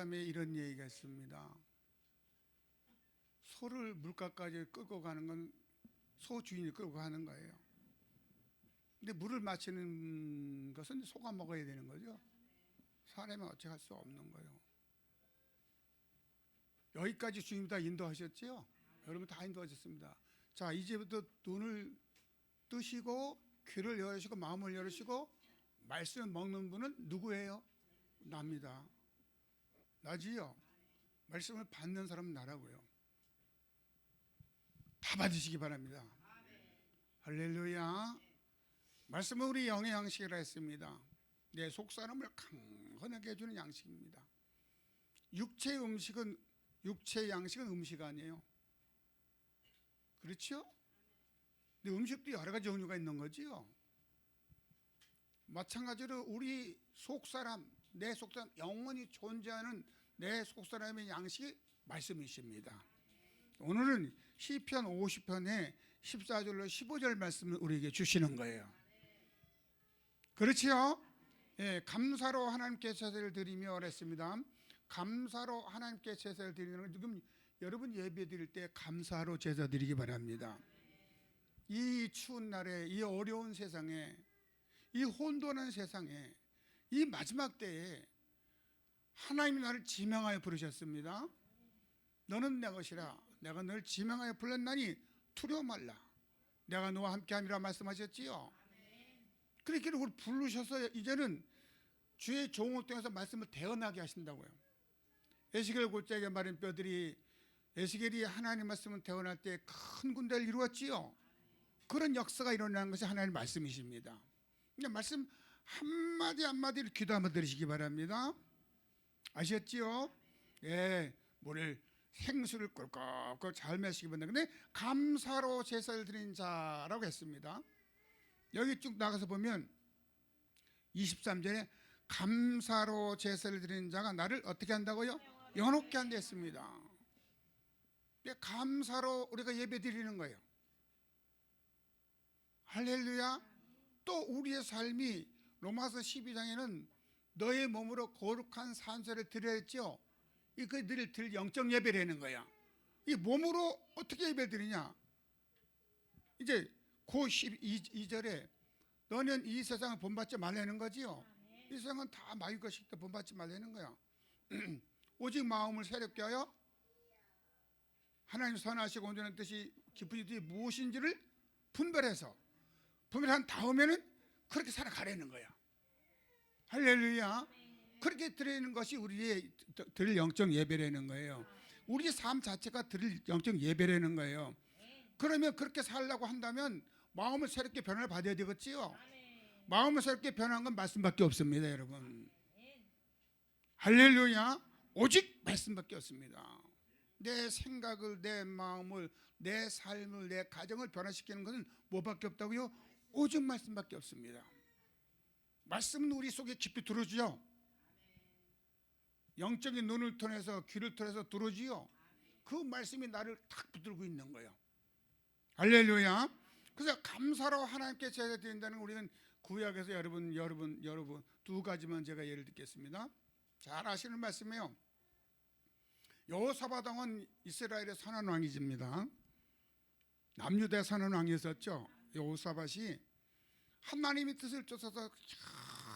속담에 이런 얘기가 있습니다. 소를 물가까지 끌고 가는 건 소 주인이 끌고 가는 거예요. 근데 물을 마시는 것은 소가 먹어야 되는 거죠. 사람이 어찌 할 수 없는 거예요. 여기까지 주님이 다 인도하셨지요? 여러분 다 인도하셨습니다. 자, 이제부터 눈을 뜨시고 귀를 열으시고 마음을 열으시고 말씀을 먹는 분은 누구예요? 납니다. 나지요. 말씀을 받는 사람은 나라고요. 다 받으시기 바랍니다. 할렐루야. 말씀은 우리 영의 양식이라 했습니다. 내 속사람을 강건하게 해주는 양식입니다. 육체 음식은 육체 양식은 음식 아니에요. 그렇죠? 근데 음식도 여러 가지 종류가 있는 거지요. 마찬가지로 우리 속사람, 내 속사람 영원히 존재하는 내 속사람의 양식이 말씀이십니다. 오늘은 시편 50편의 14절로 15절 말씀을 우리에게 주시는 거예요. 그렇지요? 예, 감사로 하나님께 제사를 드리며 그랬습니다. 감사로 하나님께 제사를 드리는 건 지금 여러분 예배 드릴 때 감사로 제사 드리기 바랍니다. 이 추운 날에 이 어려운 세상에 이 혼돈한 세상에 이 마지막 때에 하나님이 나를 지명하여 부르셨습니다. 너는 내 것이라 내가 널 지명하여 불렀나니 두려워 말라. 내가 너와 함께함이라 말씀하셨지요. 그렇게 우리 부르셔서 이제는 주의 종을 통해서 말씀을 대언하게 하신다고요. 에스겔 골짜기에 마른 뼈들이 에스겔이 하나님 말씀을 대언할 때 큰 군대를 이루었지요. 그런 역사가 일어나는 것이 하나님의 말씀이십니다. 그냥 말씀 한마디 한마디를 한번 들으시기 바랍니다. 아셨지요? 예, 물을 생수를 꿀꺽꿀 잘 마시기 바랍니다. 근데 감사로 제사를 드린 자라고 했습니다. 여기 쭉 나가서 보면 23절에 감사로 제사를 드리는 자가 나를 어떻게 한다고요? 영롭게 한다 했습니다. 감사로 우리가 예배 드리는 거예요. 할렐루야. 또 우리의 삶이 로마서 12장에는 너의 몸으로 거룩한 산소를 드려야죠. 이그 늘, 들 영적 예배라는 거야. 이 몸으로 어떻게 예배 드리냐? 이제 고 12절에 너는 이 세상을 본받지 말라는 거지요. 이 세상은 다 마귀 것이기 본받지 말라는 거야. 오직 마음을 새롭게 하여 하나님 선하시고 온전한 뜻이 깊은 뜻이 무엇인지를 분별해서 분별한 다음에는 그렇게 살아가라는 거야. 할렐루야. 그렇게 드리는 것이 우리의 드릴 영적 예배라는 거예요. 우리 삶 자체가 드릴 영적 예배라는 거예요. 그러면 그렇게 살려고 한다면 마음을 새롭게 변화를 받아야 되겠지요. 마음을 새롭게 변한 건 말씀밖에 없습니다, 여러분. 할렐루야. 오직 말씀밖에 없습니다. 내 생각을, 내 마음을, 내 삶을, 내 가정을 변화시키는 것은 뭐밖에 없다고요? 오직 말씀밖에 없습니다. 말씀은 우리 속에 깊이 들어오죠. 영적인 눈을 통해서 귀를 통해서 들어오지요. 그 말씀이 나를 탁 붙들고 있는 거예요. 할렐루야. 그래서 감사로 하나님께 제사 드린다는 우리는 구약에서 여러분 여러분 여러분 두 가지만 제가 예를 듣겠습니다. 잘 아시는 말씀이에요. 여호사밧 왕은 이스라엘의 선한 왕이십니다. 남유대 선한 왕이었죠. 여호사밧이 하나님의 뜻을 쫓아서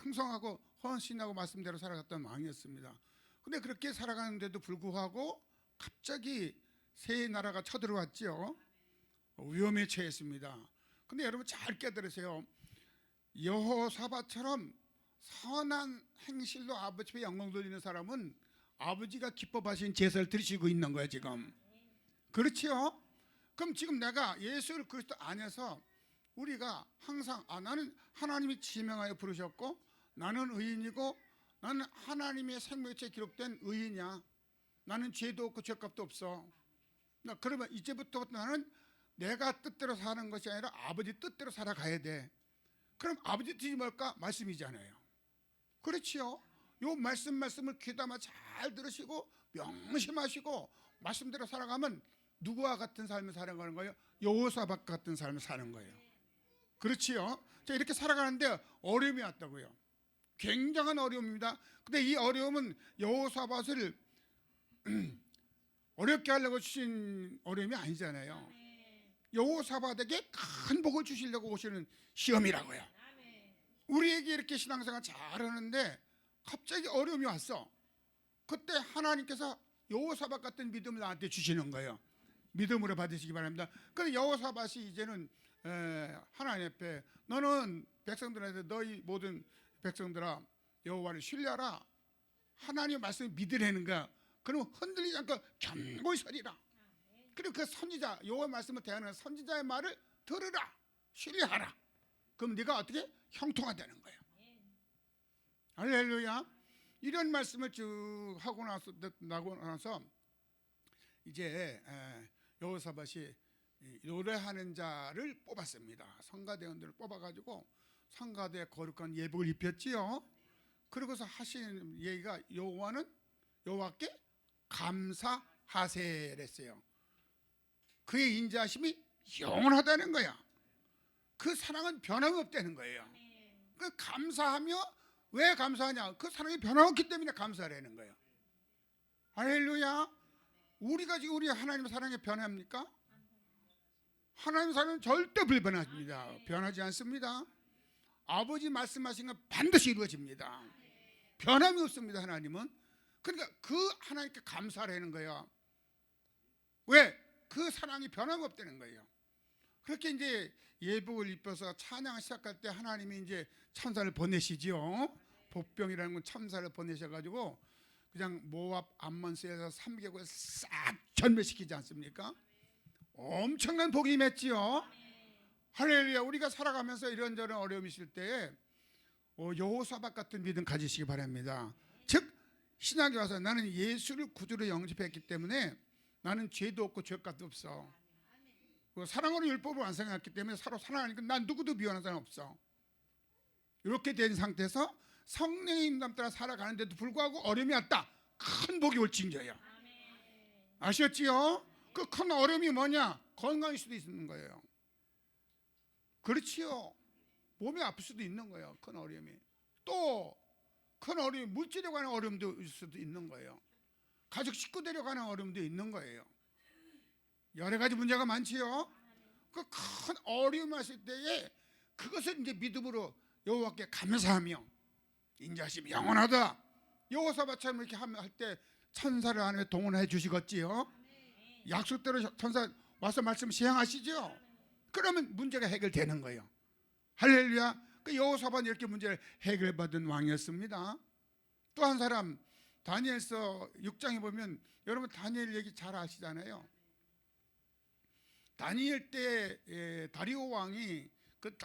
충성하고 헌신하고 말씀대로 살아갔던 왕이었습니다. 근데 그렇게 살아가는데도 불구하고 갑자기 새 나라가 쳐들어왔죠. 위험에 처했습니다. 근데 여러분 잘 깨달으세요. 여호사밧처럼 선한 행실로 아버지 앞에 영광 돌리는 사람은 아버지가 기뻐하신 제사를 드리시고 있는 거예요 지금. 그렇지요? 그럼 지금 내가 예수를 그리스도 안에서 우리가 항상 아 나는 하나님이 지명하여 부르셨고 나는 의인이고 나는 하나님의 생명체 기록된 의인이야. 나는 죄도 없고 죄값도 없어. 나 그러면 이제부터 나는 내가 뜻대로 사는 것이 아니라 아버지 뜻대로 살아가야 돼. 그럼 아버지 뜻이 뭘까? 말씀이잖아요. 그렇지요. 요 말씀 말씀을 귀담아 잘 들으시고 명심하시고 말씀대로 살아가면 누구와 같은 삶을 살아가는 거예요? 여호사밧 같은 삶을 사는 거예요. 그렇지요. 자 이렇게 살아가는데 어려움이 왔다고요. 굉장한 어려움입니다. 근데 이 어려움은 여호사밧을 어렵게 하려고 주신 어려움이 아니잖아요. 여호사밧에게 큰 복을 주시려고 오시는 시험이라고요. 우리에게 이렇게 신앙생활 잘하는데 갑자기 어려움이 왔어. 그때 하나님께서 여호사밧 같은 믿음을 나한테 주시는 거예요. 믿음으로 받으시기 바랍니다. 근데 여호사밧이 이제는 에, 하나님 앞에 너는 백성들한테 너희 모든 백성들아 여호와를 신뢰하라. 하나님의 말씀을 믿으라는 거야. 그러면 흔들리지 않고 견고히 서리라. 그리고 그 선지자 여호와 말씀을 대하는 선지자의 말을 들으라. 신뢰하라. 그럼 네가 어떻게 형통하다는 거예요. 할렐루야. 이런 말씀을 쭉 하고 나서 나고 나서 이제 에, 여호사밧이 이 노래하는 자를 뽑았습니다. 성가대원들을 뽑아가지고 성가대 거룩한 예복을 입혔지요. 그러고서 하신 얘기가 여호와는 여호와께 감사하세랬어요. 그의 인자하심이 영원하다는 거야. 그 사랑은 변함이 없다는 거예요. 그 감사하며 왜 감사하냐? 그 사랑이 변함없기 때문에 감사하라는 거예요. 할렐루야. 우리가 지금 우리 하나님의 사랑에 변합니까? 하나님의 사랑은 절대 불변하십니다. 변하지 않습니다. 아버지 말씀하신 건 반드시 이루어집니다. 변함이 없습니다. 하나님은. 그러니까 그 하나님께 감사하라는 거예요. 왜? 그 사랑이 변함이 없다는 거예요. 그렇게 이제 예복을 입혀서 찬양을 시작할 때 하나님이 이제 천사를 보내시지요. 복병이라는 건 천사를 보내셔가지고 그냥 모압 암몬스에서 3개국을 싹 전멸시키지 않습니까? 엄청난 복이 임했지요. 할렐루야. 우리가 살아가면서 이런저런 어려움이 있을 때에 어, 여호사밧 같은 믿음 가지시기 바랍니다. 즉 신학에 와서 나는 예수를 구주로 영접했기 때문에 나는 죄도 없고 죄값도 없어. 그 사랑으로 율법을 완성했기 때문에 서로 사랑하니까 난 누구도 미워하는 사람 없어. 이렇게 된 상태에서 성령의 인감 따라 살아가는데도 불구하고 어려움이 왔다. 큰 복이 올징저야. 아셨지요? 그 큰 어려움이 뭐냐? 건강일 수도 있는 거예요. 그렇지요. 몸이 아플 수도 있는 거예요. 큰 어려움이. 또 큰 어려움이 물질에 관한 어려움도 있을 수도 있는 거예요. 가족 식구들에 관한 어려움도 있는 거예요. 여러 가지 문제가 많지요. 그 큰 어려움이 왔을 때에 그것을 이제 믿음으로 여호와께 감사하며 인자심이 영원하다. 여호사밧처럼 이렇게 할 때 천사를 안에 동원해 주시겠지요. 약속대로 천사 와서 말씀 시행하시죠. 그러면 문제가 해결되는 거예요. 할렐루야. 그 여호사밧 이렇게 문제를 해결받은 왕이었습니다. 또 한 사람 다니엘서 6장에 보면 여러분 다니엘 얘기 잘 아시잖아요. 다니엘 때 예, 다리오 왕이 그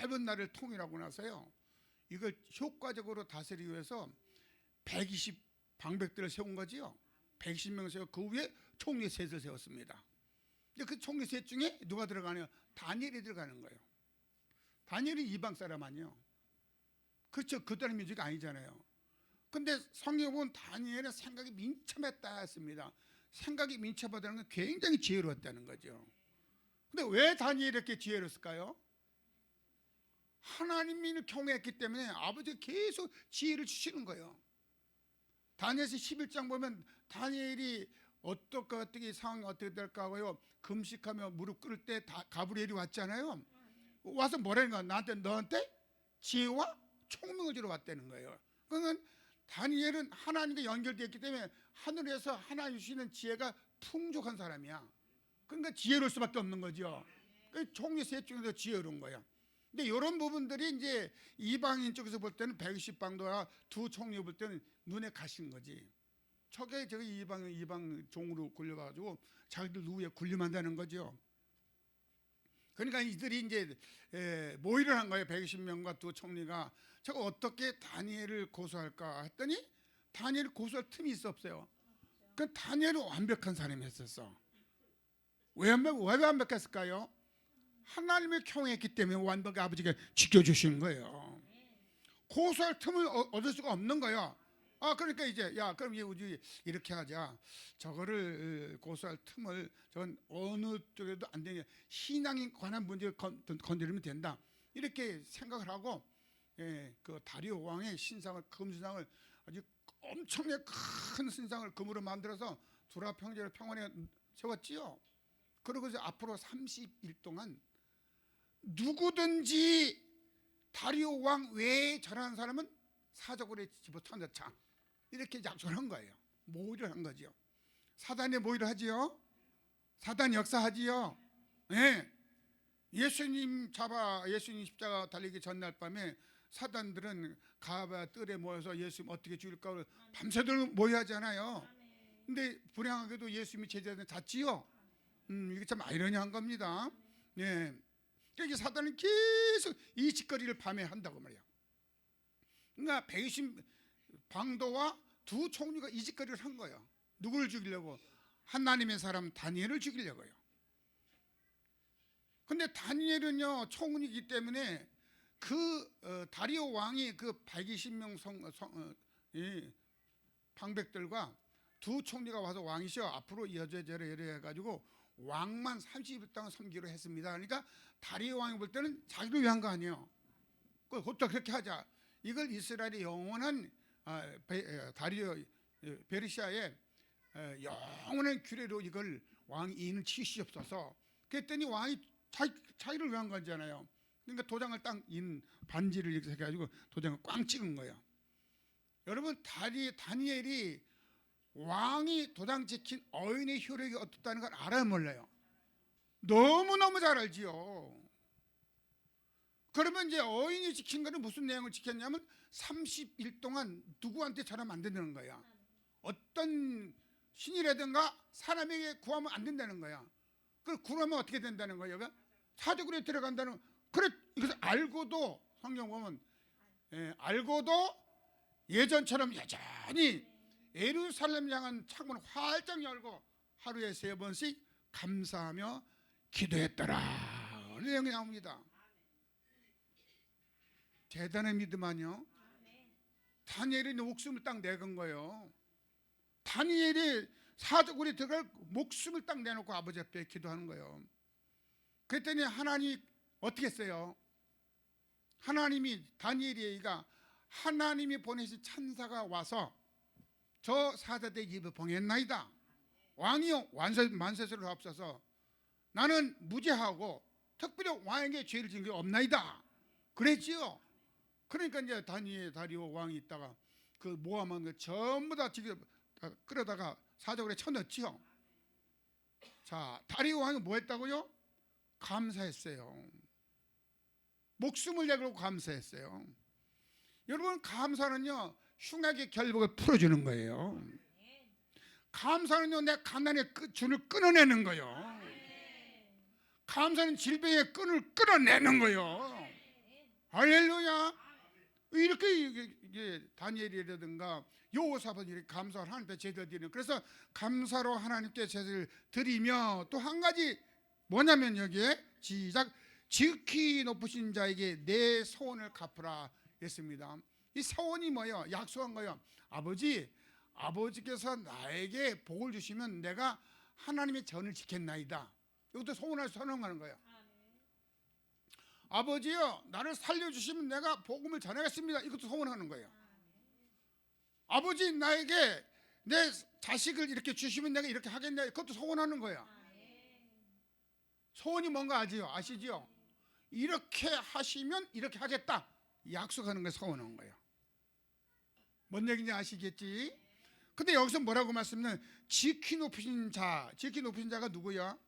넓은 나라를 통일하고 나서요. 이걸 효과적으로 다스리기 위해서 120 방백들을 세운 거지요. 120명 세워 그 위에 총리 셋을 세웠습니다. 근데 그 총리 셋 중에 누가 들어가냐? 다니엘이 들어가는 거예요. 다니엘이 이방 사람 아니요. 그렇죠. 그다른 민족이 아니잖아요. 근데 성경에 보면 다니엘의 생각이 민첩했다 했습니다. 생각이 민첩하다는 건 굉장히 지혜로웠다는 거죠. 근데 왜 다니엘이 이렇게 지혜로웠을까요? 하나님이 경외했기 때문에 아버지가 계속 지혜를 주시는 거예요. 다니엘서 11장 보면 다니엘이 어떻게 어떻게 상황이 어떻게 될까 하고요. 금식하며 무릎 꿇을 때 다, 가브리엘이 왔잖아요. 와서 뭐라는 거야? 나한테 너한테 지혜와 총명을 주러 왔다는 거예요. 그러면 다니엘은 하나님과 연결되었기 때문에 하늘에서 하나님 주시는 지혜가 풍족한 사람이야. 그러니까 지혜로울 수밖에 없는 거죠. 그 총리 셋 중에서 지혜로운 거야. 근데 이런 부분들이 이제 이방인 쪽에서 볼 때는 120방도와 두 총리 볼 때는 눈에 가신 거지. 저게 저기 이방 이방 종으로 굴려가지고 자기들 누구에 굴림한다는 거죠. 그러니까 이들이 이제 에, 모의를 한 거예요. 120명과 두 총리가 저거 어떻게 다니엘을 고소할까 했더니 다니엘을 고소할 틈이 있어 없어요. 그 다니엘은 완벽한 사람이었었어. 왜 완벽 왜 완벽했을까요? 하나님의 경외했기 때문에 완벽히 아버지가 지켜주시는 거예요. 고소할 틈을 어- 얻을 수가 없는 거야. 아 그러니까 이제 야 그럼 이제 우리 이렇게 하자. 저거를 어, 고소할 틈을 저건 어느 쪽에도 안 되냐. 신앙에 관한 문제 건, 건드리면 된다. 이렇게 생각을 하고 예, 그 다리오 왕의 신상을 금신상을 아주 엄청나게 큰 신상을 금으로 만들어서 두라 평지를 평원에 세웠지요. 그리고 이제 앞으로 30일 동안 누구든지 다리오 왕 외에 전하는 사람은 사적으로 집어넣자 이렇게 약속을 한 거예요. 모의를 한 거지요. 사단이 모의를 하지요. 사단 역사하지요. 예. 예수님 잡아 예수님 십자가 달리기 전날 밤에 사단들은 가바 뜰에 모여서 예수님 어떻게 죽일까 밤새도록 모여하잖아요. 근데 불행하게도 예수님이 제자들 잤지요. 음, 이게 참 아이러니한 겁니다. 예. 그러니까 사단은 계속 이 짓거리를 밤에 한다고 말이에요. 그러니까 배신 방도와 두 총리가 이 짓거리를 한 거예요. 누구를 죽이려고? 하나님의 사람 다니엘을 죽이려고요. 근데 다니엘은요 총리이기 때문에 그 어, 다리오 왕이 그 120명 성, 성 어, 이 방백들과 두 총리가 와서 왕이셔 앞으로 이어져져라 이래 해가지고 왕만 30일 동안 섬기로 했습니다. 그러니까 다리오 왕이 볼 때는 자기를 위한 거 아니에요. 그 곧다 그렇게 하자. 이걸 이스라엘의 영원한 다리오 에, 베르시아의 에, 영원한 규례로 이걸 왕 이 인을 치시옵소서. 그랬더니 왕이 자기, 자기를 위한 거잖아요. 그러니까 도장을 딱 인 반지를 이렇게 해가지고 도장을 꽝 찍은 거예요. 여러분 다리 다니엘이 왕이 도장 찍힌 어인의 효력이 어떻다는 걸 알아요 몰라요? 너무 너무 잘 알지요. 그러면 이제 어인이 지킨 거는 무슨 내용을 지켰냐면 30일 동안 누구한테 전하면 안 된다는 거야. 어떤 신이라든가 사람에게 구하면 안 된다는 거야. 그걸 구하면 어떻게 된다는 거야? 여가 사적으로 들어간다는 그래 이것을 알고도 성경 보면 예, 알고도 예전처럼 여전히 예루살렘 향한 창문을 활짝 열고 하루에 세 번씩 감사하며 기도했더라. 그런 내용이 나옵니다. 대단한 믿음 아니요? 다니엘이 목숨을 딱 내건 거예요. 다니엘이 사적으로 들어갈 목숨을 딱 내놓고 아버지 앞에 기도하는 거예요. 그랬더니 하나님 어떻게 했어요? 하나님이 다니엘이가 하나님이 보내신 천사가 와서 저 사자대 입을 봉했나이다. 왕이요 완세 만세스를 앞서서 나는 무죄하고 특별히 왕에게 죄를 지은 게 없나이다. 그랬지요. 그러니까 이제 다니엘 다리오 왕이 있다가 그 모함한 거 전부 다 지금 다 끌어다가 사적으로 쳐넣지요. 자 다리오 왕이 뭐 했다고요? 감사했어요. 목숨을 내걸고 감사했어요. 여러분 감사는요 흉악의 결복을 풀어주는 거예요. 감사는요 내 가난의 끈- 줄을 끊어내는 거예요. 감사는 질병의 끈을 끊어내는 거예요. 할렐루야. 이렇게 이게, 다니엘이라든가 이렇게 감사를 하나님께 제대로 드리는 그래서 감사로 하나님께 제사를 드리며 또 한 가지 뭐냐면 여기에 시작 지극히 높으신 자에게 내 소원을 갚으라 했습니다. 이 소원이 뭐예요? 약속한 거예요. 아버지, 아버지께서 나에게 복을 주시면 내가 하나님의 전을 지켰나이다. 이것도 소원할 선언하는 거예요. 아버지요, 나를 살려주시면 내가 복음을 전하겠습니다. 이것도 소원하는 거예요. 아버지, 나에게 내 자식을 이렇게 주시면 내가 이렇게 하겠냐. 그것도 소원하는 거예요. 소원이 뭔가 아지요? 아시지요? 이렇게 하시면 이렇게 하겠다. 약속하는 거 소원한 거예요. 뭔 얘기인지 아시겠지? 근데 여기서 뭐라고 말씀은 지키 높으신 자, 지키 높으신 자가 누구야?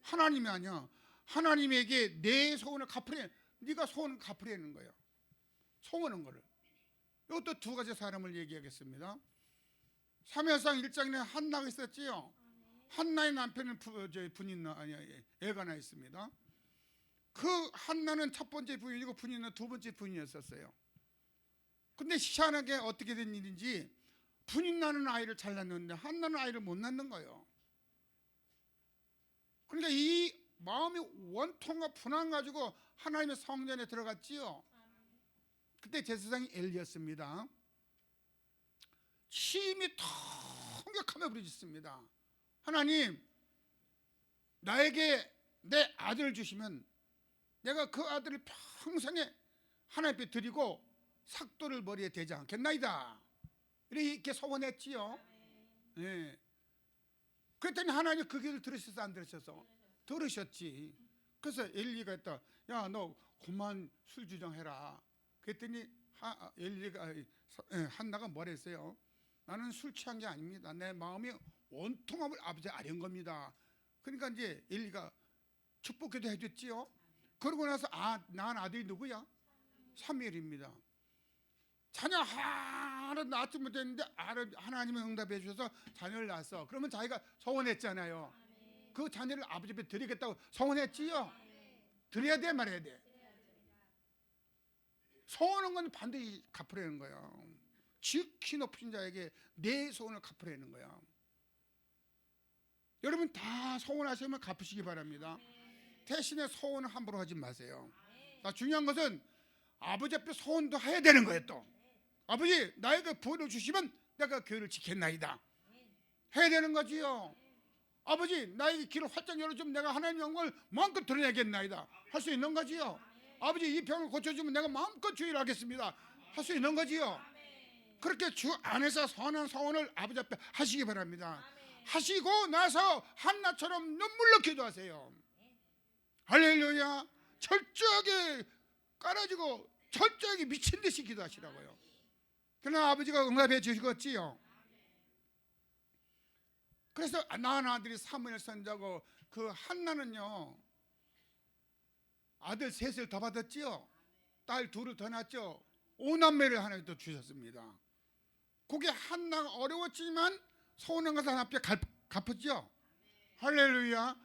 하나님이 아니야. 하나님에게 내 소원을 갚으래. 네가 소원을 갚으려는 거예요. 소원한 거를. 이것도 두 가지 사람을 얘기하겠습니다. 사무엘상 1장에 한나가 있었지요. 한나의 남편은 부, 저, 분인 아니 애가 하나 있습니다. 그 한나는 첫 번째 부인이고 분인은 두 번째 부인이었었어요. 근데 희한하게 어떻게 된 일인지 분인 나는 아이를 잘 낳는데 한나는 아이를 못 낳는 거예요. 그러니까 이 마음이 원통과 분한 가지고 하나님의 성전에 들어갔지요. 그때 제사장이 엘리였습니다. 힘이 통역하며 부르짖습니다. 하나님, 나에게 내 아들을 주시면 내가 그 아들을 평생에 하나님 앞에 드리고 삭도를 머리에 대지 않겠나이다. 이렇게 소원했지요. 예. 그랬더니 하나님 그 길을 들으셨어 안 들으셨어? 들으셨지. 그래서 엘리가 했다. 야 너 그만 술 주정해라. 그랬더니 하, 엘리가 예, 한나가 뭐랬어요? 나는 술 취한 게 아닙니다. 내 마음이 온통함을 아버지 아련 겁니다. 그러니까 이제 엘리가 축복기도 해줬지요. 그러고 나서 아, 난 아들이 누구야? 사무엘입니다. 자녀 하나 됐는데 하나- 하나님이 응답해 주셔서 자녀를 낳았어. 그러면 자기가 소원했잖아요. 그 자녀를 아버지 앞에 드리겠다고 소원했지요. 드려야 돼 말해야 돼. 소원한 건 반드시 갚으라는 거야. 지극히 높은 자에게 내 소원을 갚으라는 거야. 여러분 다 소원하시면 갚으시기 바랍니다. 대신에 소원을 함부로 하지 마세요. 자, 중요한 것은 아버지 앞에 소원도 해야 되는 거예요 또. 아버지 나에게 부를 주시면 내가 교회를 지켰나이다. 해야 되는 거지요. 아버지 나에게 길을 활짝 열어주면 내가 하나님 영광을 마음껏 드러내겠나이다. 할 수 있는 거지요. 아버지 이 병을 고쳐주면 내가 마음껏 주의를 하겠습니다. 할 수 있는 거지요. 그렇게 주 안에서 선한 소원을 아버지 앞에 하시기 바랍니다. 하시고 나서 한나처럼 눈물로 기도하세요. 할렐루야. 철저하게 깔아지고 철저하게 미친 듯이 기도하시라고요. 그러나 아버지가 응답해 주시겠지요. 그래서 낳은 아들이 사무엘 선자고 그 한나는요 아들 셋을 더 받았지요. 딸 둘을 더 낳았죠. 오남매를 하나 더 주셨습니다. 그게 한나가 어려웠지만 소원한 것을 앞에 갚았죠. 할렐루야.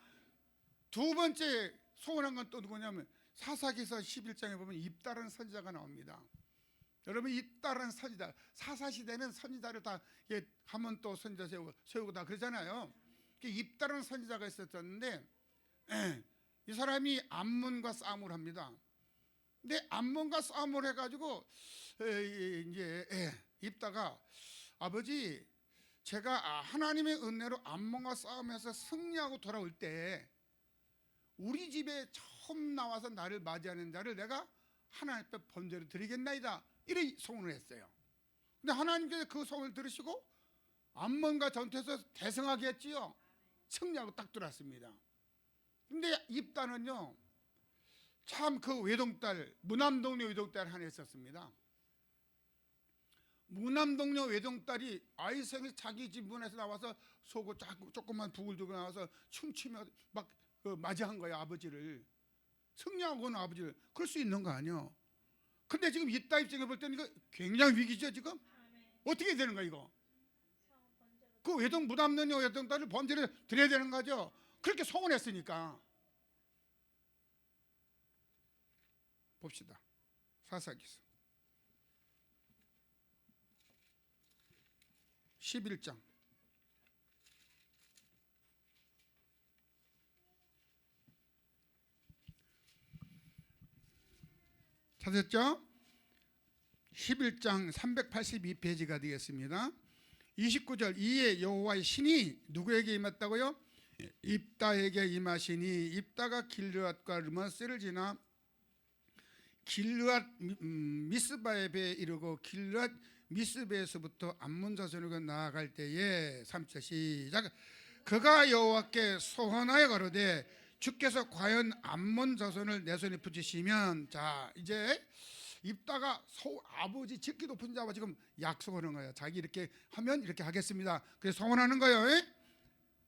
두 번째 소원한 건 또 누구냐면 사사기서 11장에 보면 입다른 선지자가 나옵니다. 여러분 입다른 선지자 사사시대는 선지자를 다 예, 하면 또 선지자 세우고, 세우고 다 그러잖아요. 그 입다른 선지자가 있었는데 예, 이 사람이 암문과 싸움을 합니다. 근데 암문과 싸움을 해가지고 에, 이제 예, 입다가 아버지 제가 아, 하나님의 은혜로 암몬과 싸움해서 승리하고 돌아올 때 우리 집에 처음 나와서 나를 맞이하는 자를 내가 하나님 앞에 번제로 드리겠나이다 이래 소원을 했어요. 근데 하나님께서 그 소원을 들으시고 암몬과 전투에서 대승하게 했지요. 승리하고 딱 들어왔습니다. 근데 입다는요 참 그 외동딸 무남동네 외동딸 하나 있었습니다. 무남동녀 외동딸이 아이생이 자기 집 문에서 나와서 속옷 자꾸 조금만 북을 두고 나와서 춤추며 막 그 맞이한 거야 아버지를 승리하고는 아버지를 그럴 수 있는 거 아니야. 근데 지금 이따 입장에 볼 때는 이거 굉장히 위기죠 지금 어떻게 되는 거야 이거? 그 외동 무남동녀 외동딸을 번제를 드려야 되는 거죠. 그렇게 소원했으니까 봅시다 사사기서. 11장 찾았죠? 11장 382페이지가 되겠습니다. 29절 이에 여호와의 신이 누구에게 임했다고요? 입다에게 임하시니 입다가 길르앗과 르머스를 지나 길르앗 음, 미스바에 배 이르고 길르앗 미스베에서부터 암몬 자손에게 나아갈 때에 3절 시작 그가 여호와께 소원하여 가로되 주께서 과연 암몬 자손을 내 손에 붙이시면 자 이제 입다가 소, 아버지 직기 높은 자와 지금 약속하는 거예요. 자기 이렇게 하면 이렇게 하겠습니다. 그래서 소원하는 거예요. 에?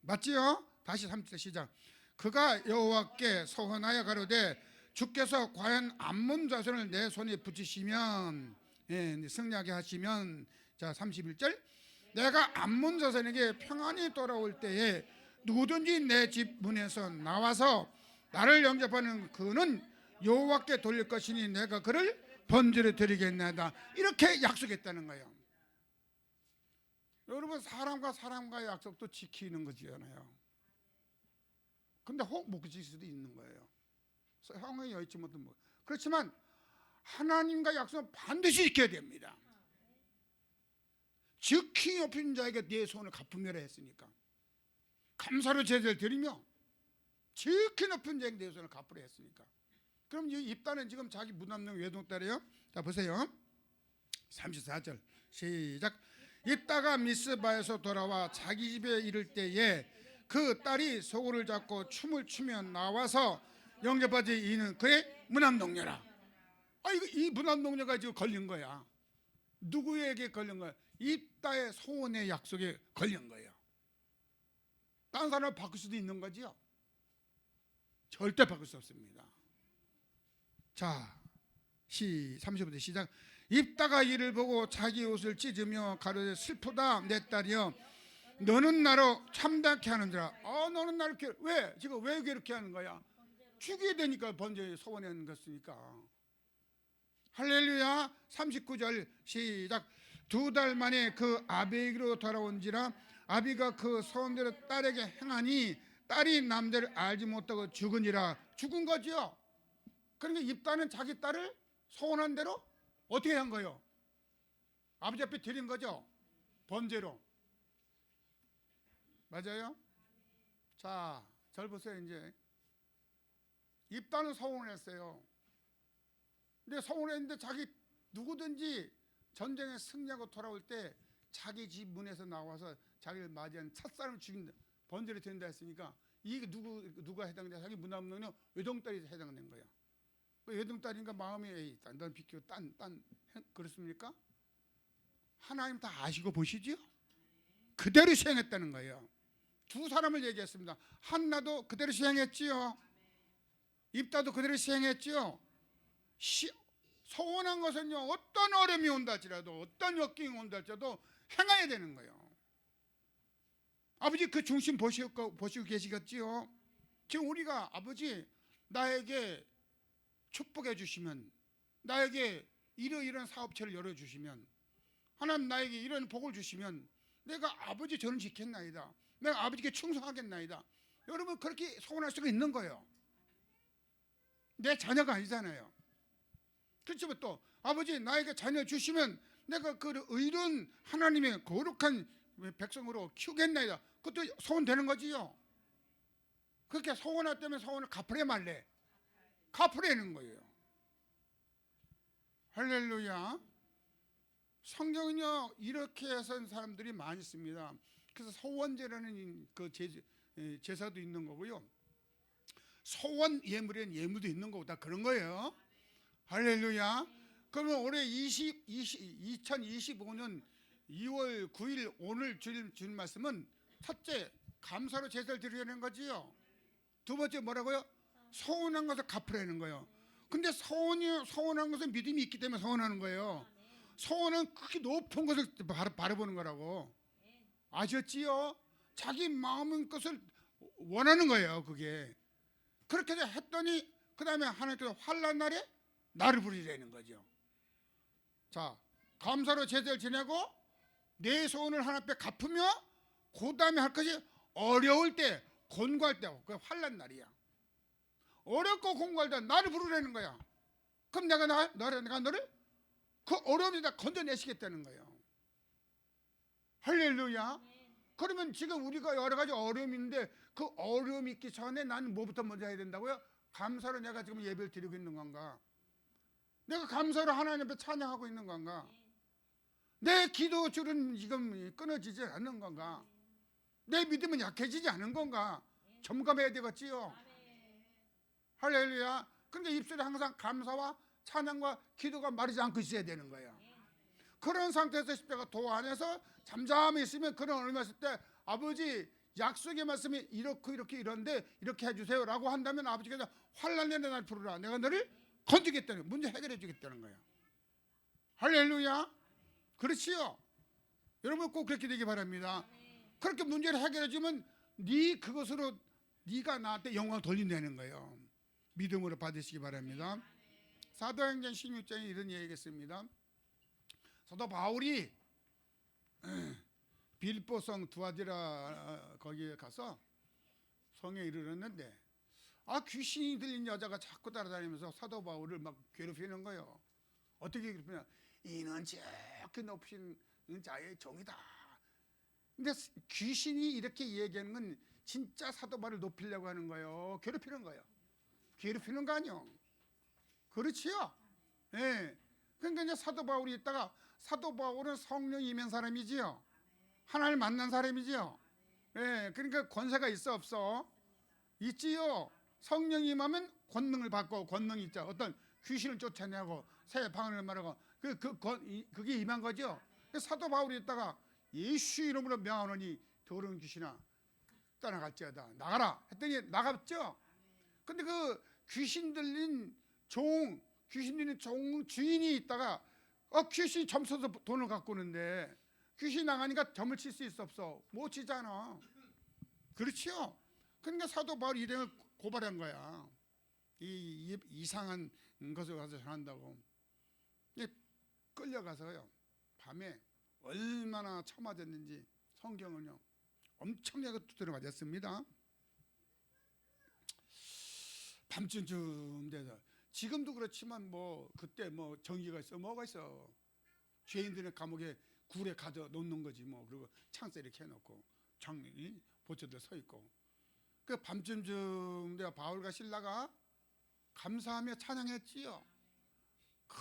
맞지요? 다시 3절 시작. 그가 여호와께 소원하여 가로되 주께서 과연 암몬 자손을 내 손에 붙이시면 예, 승리하게 하시면 자 31절. 내가 암몬 자손에게 평안히 돌아올 때에 누구든지 내 집 문에서 나와서 나를 영접하는 그는 여호와께 돌릴 것이니 내가 그를 번제로 드리겠나이다 이렇게 약속했다는 거예요. 여러분 사람과 사람과의 약속도 지키는 거잖아요. 근데 혹 못 지킬 수도 있는 거예요. 형의 여의치 못한 뭐 그렇지만 하나님과 약속은 반드시 지켜야 됩니다. 즉히 높인 자에게 내 손을 갚으며라 했으니까 감사로 제대를 드리며 즉히 높은 내 손을 갚으라 했으니까 그럼 이 입단은 지금 자기 무남는 외동딸이에요 자 보세요. 34절 시작. 이따가 미스바에서 돌아와 자기 집에 이를 때에 그 딸이 소고를 잡고 춤을 추며 나와서 영접하지 이는 그의 무남동녀라. 아 이거 이 무남동녀가 지금 걸린 거야. 누구에게 걸린 거야? 이따의 소원의 약속에 걸린 거예요. 딴 사람 바꿀 수도 있는 거지요. 절대 바꿀 수 없습니다. 자, 시 30절 시작. 입다가 이를 보고 자기 옷을 찢으며 가로되 슬프다 내 딸이여 너는 나로 참다케 하는지라. 어 너는 나를 이렇게 왜 지금 왜 이렇게 하는 거야? 죽여야 되니까 번제 소원하는 것이니까. 할렐루야 39절 시작 두 달 만에 그 아비에게로 돌아온지라 아비가 그 소원대로 딸에게 행하니 딸이 남자를 알지 못하고 죽은지라 죽은 거지요. 그러니까 입다는 자기 딸을 소원한 대로 어떻게 한 거예요? 아버지 앞에 드린 거죠? 번제로. 맞아요? 자, 절 보세요 이제. 입다는 소원을 했어요. 근데 서울에 있는데 자기 누구든지 전쟁에 승리하고 돌아올 때 자기 집 문에서 나와서 자기를 맞이한 첫사람을 죽인다 번제를 드린다 했으니까 이게 누구 누가 해당돼 자기 문 앞는 외동딸이 해당된 거야. 그 외동딸이니까 마음이 에이 넌 비켜 딴딴 그렇습니까? 하나님 다 아시고 보시죠 그대로 시행했다는 거예요. 두 사람을 얘기했습니다. 한나도 그대로 시행했지요? 입다도 그대로 시행했지요? 시, 소원한 것은요 어떤 어려움이 온다 할지라도 어떤 역경이 온다 할지라도 행해야 되는 거예요. 아버지 그 중심 보시고, 보시고 계시겠지요? 지금 우리가 아버지 나에게 축복해 주시면 나에게 이러이러한 사업체를 열어주시면 하나님 나에게 이런 복을 주시면 내가 아버지 저는 지켰나이다. 내가 아버지께 충성하겠나이다. 여러분 그렇게 소원할 수가 있는 거예요. 내 자녀가 아니잖아요. 그렇지만 또 아버지 나에게 자녀 주시면 내가 그 의로운 하나님의 거룩한 백성으로 키우겠나이다. 그것도 소원되는 거지요. 그렇게 소원할 때면 소원을 갚으래 말래. 갚으라는 거예요. 할렐루야. 성경은요 이렇게 해서 사람들이 많이 씁니다. 그래서 소원제라는 그 제, 제사도 있는 거고요. 소원 예물에는 예물도 있는 거고 다 그런 거예요. 할렐루야. 그러면 올해 20, 20, 2025년 2월 9일 오늘 주일, 주일 말씀은 첫째 감사로 제사를 드리려는 거지요. 두 번째 뭐라고요? 서운한 것을 갚으라는 거예요. 근데 서운이 서운한 것은 믿음이 있기 때문에 서운하는 거예요. 서운은 크게 높은 것을 바라, 바라보는 거라고 아셨지요? 자기 마음의 것을 원하는 거예요. 그게 그렇게 해서 했더니 그 다음에 하나님께서 환란 날에 나를 부르시라는 거죠. 자, 감사로 제대를 지내고 내 소원을 하나 앞에 갚으며 그 다음에 할 것이 어려울 때, 곤고할 때, 그 환란 날이야. 어렵고 곤고할 때 나를 부르라는 거야. 그럼 내가 나, 너를 내가 너를 그 어려움에 다 건져내시겠다는 거예요. 할렐루야. 그러면 지금 우리가 여러 가지 어려움이 있는데 그 어려움이 있기 전에 나는 뭐부터 먼저 해야 된다고요? 감사로 내가 지금 예배를 드리고 있는 건가? 내가 감사로 하나님 앞에 찬양하고 있는 건가? 내 기도 줄은 지금 끊어지지 않는 건가? 내 믿음은 약해지지 않은 건가? 점검해야 되겠지요. 할렐루야. 근데 입술에 항상 감사와 찬양과 기도가 마르지 않고 있어야 되는 거예요. 그런 상태에서 십자가 도 안에서 잠잠히 있으면 그런 얼마 있을 때 아버지 약속의 말씀이 이렇게 이렇게 이런데 이렇게 해주세요라고 한다면 아버지께서 환란에 날 부르라 내가 너를 건지겠다는 문제 해결해 주겠다는 거예요. 할렐루야. 그렇지요. 여러분 꼭 그렇게 되기 바랍니다. 그렇게 문제를 해결해 주면 네 그것으로 네가 나한테 영광을 돌린다는 거예요. 믿음으로 받으시기 바랍니다. 사도행전 16장에 이런 얘기했습니다. 사도 바울이 빌보성 두아디라 거기에 가서 성에 이르렀는데 아 귀신이 들린 여자가 자꾸 따라다니면서 사도 바울을 막 괴롭히는 거예요. 어떻게 괴롭히냐? 이는 저렇게 높인 자의 종이다. 근데 귀신이 이렇게 얘기하는 건 진짜 사도 바울을 높이려고 하는 거예요. 괴롭히는 거예요. 괴롭히는 거 아니요. 그렇지요. 예. 그러니까 이제 사도 바울이 있다가 사도 바울은 성령 임한 사람이지요. 하나님을 만난 사람이지요. 예, 그러니까 권세가 있어 없어? 있지요. 성령 임하면 권능을 받고 권능이 있죠. 어떤 귀신을 쫓아내고 새 방언을 말하고 그, 그, 그게 임한 거죠. 그 사도 바울이 있다가 예수 이름으로 명하노니 더러운 귀신아 떠나갈지어다 나가라 했더니 나갔죠. 근데 그 귀신 들린 종 귀신 들린 종 주인이 있다가 어 귀신이 점 써서 돈을 갖고 오는데 귀신 나가니까 점을 칠 수 있어 없어 못 치잖아. 그렇지요. 그러니까 사도 바울이 일행을 고발한 거야. 이, 이 이상한 것을 가서 전한다고. 이 끌려가서요. 밤에 얼마나 처맞았는지 성경은요. 엄청나게 두드려 맞았습니다. 밤쯤쯤 돼서 지금도 그렇지만 뭐 그때 뭐 정의가 있어 뭐가 있어 죄인들의 감옥에 굴에 가져 놓는 거지 뭐 그리고 창세 이렇게 해놓고 장이 보초들 서 있고 그 밤쯤쯤 내가 바울과 신라가 감사하며 찬양했지요. 크,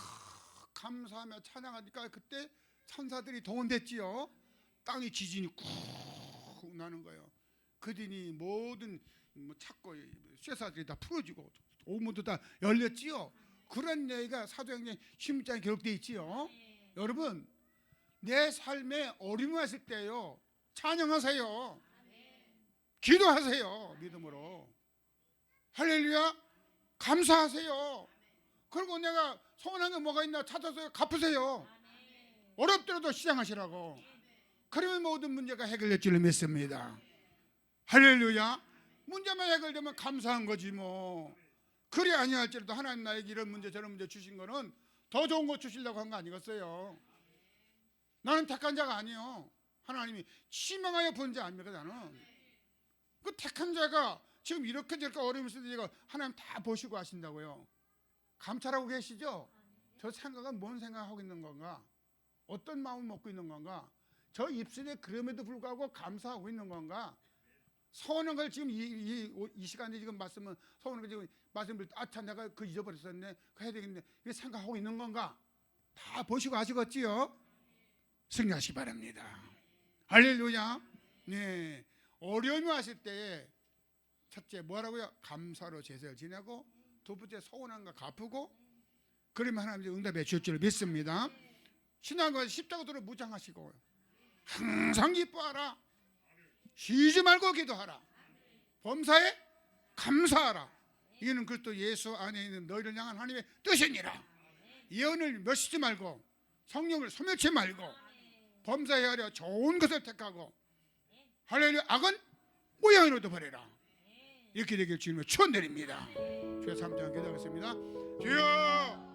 감사하며 찬양하니까 그때 천사들이 동원됐지요. 땅이 지진이 쿡 나는 거예요. 그들이 모든 뭐 찾고 쇠사들이 다 풀어지고 오문도 다 열렸지요. 그런 얘기가 사도행전 16장에 기록되어 있지요. 여러분 내 삶에 어려움이 왔을 때요 찬양하세요. 기도하세요 믿음으로 할렐루야 감사하세요. 그리고 내가 소원한 게 뭐가 있나 찾아서 갚으세요. 어렵더라도 시장하시라고. 그러면 모든 문제가 해결될 줄을 믿습니다. 할렐루야. 문제만 해결되면 감사한 거지 뭐. 그리 아니할지라도 하나님 나에게 이런 문제 저런 문제 주신 거는 더 좋은 거 주시려고 한 거 아니겠어요? 나는 택한 자가 아니요. 하나님이 치명하여 본자 아닙니까 나는. 그 택한 자가 지금 이렇게 어려움을 쓰는 이거 하나님 다 보시고 하신다고요. 감찰하고 계시죠? 저 생각은 뭔 생각하고 있는 건가? 어떤 마음을 먹고 있는 건가? 저 입술에 그럼에도 불구하고 감사하고 있는 건가? 서운한 걸 지금 이, 이, 이 시간에 지금 말씀은 서운한 걸 지금 말씀을 아차 내가 그 잊어버렸었네 그 해야 되겠네 이렇게 생각하고 있는 건가? 다 보시고 하시겠지요? 승리하시 기 바랍니다. 할렐루야. 네. 어려움이 왔을 때에 첫째 뭐라고요? 감사로 제사를 지내고 두 번째 서운한 거 갚고 그러면 하나님 응답해 줄줄 믿습니다. 신앙과 십자가도로 무장하시고 항상 기뻐하라. 쉬지 말고 기도하라. 범사에 감사하라. 이는 그리스도 예수 안에 있는 너희를 향한 하나님의 뜻이니라. 예언을 멸시지 말고 성령을 소멸치 말고 범사에 하려 좋은 것을 택하고 할렐루야 악은 모양으로도 버려라. 이렇게 되길 주님을 축원드립니다. 주여 삼장 기도하겠습니다. 주여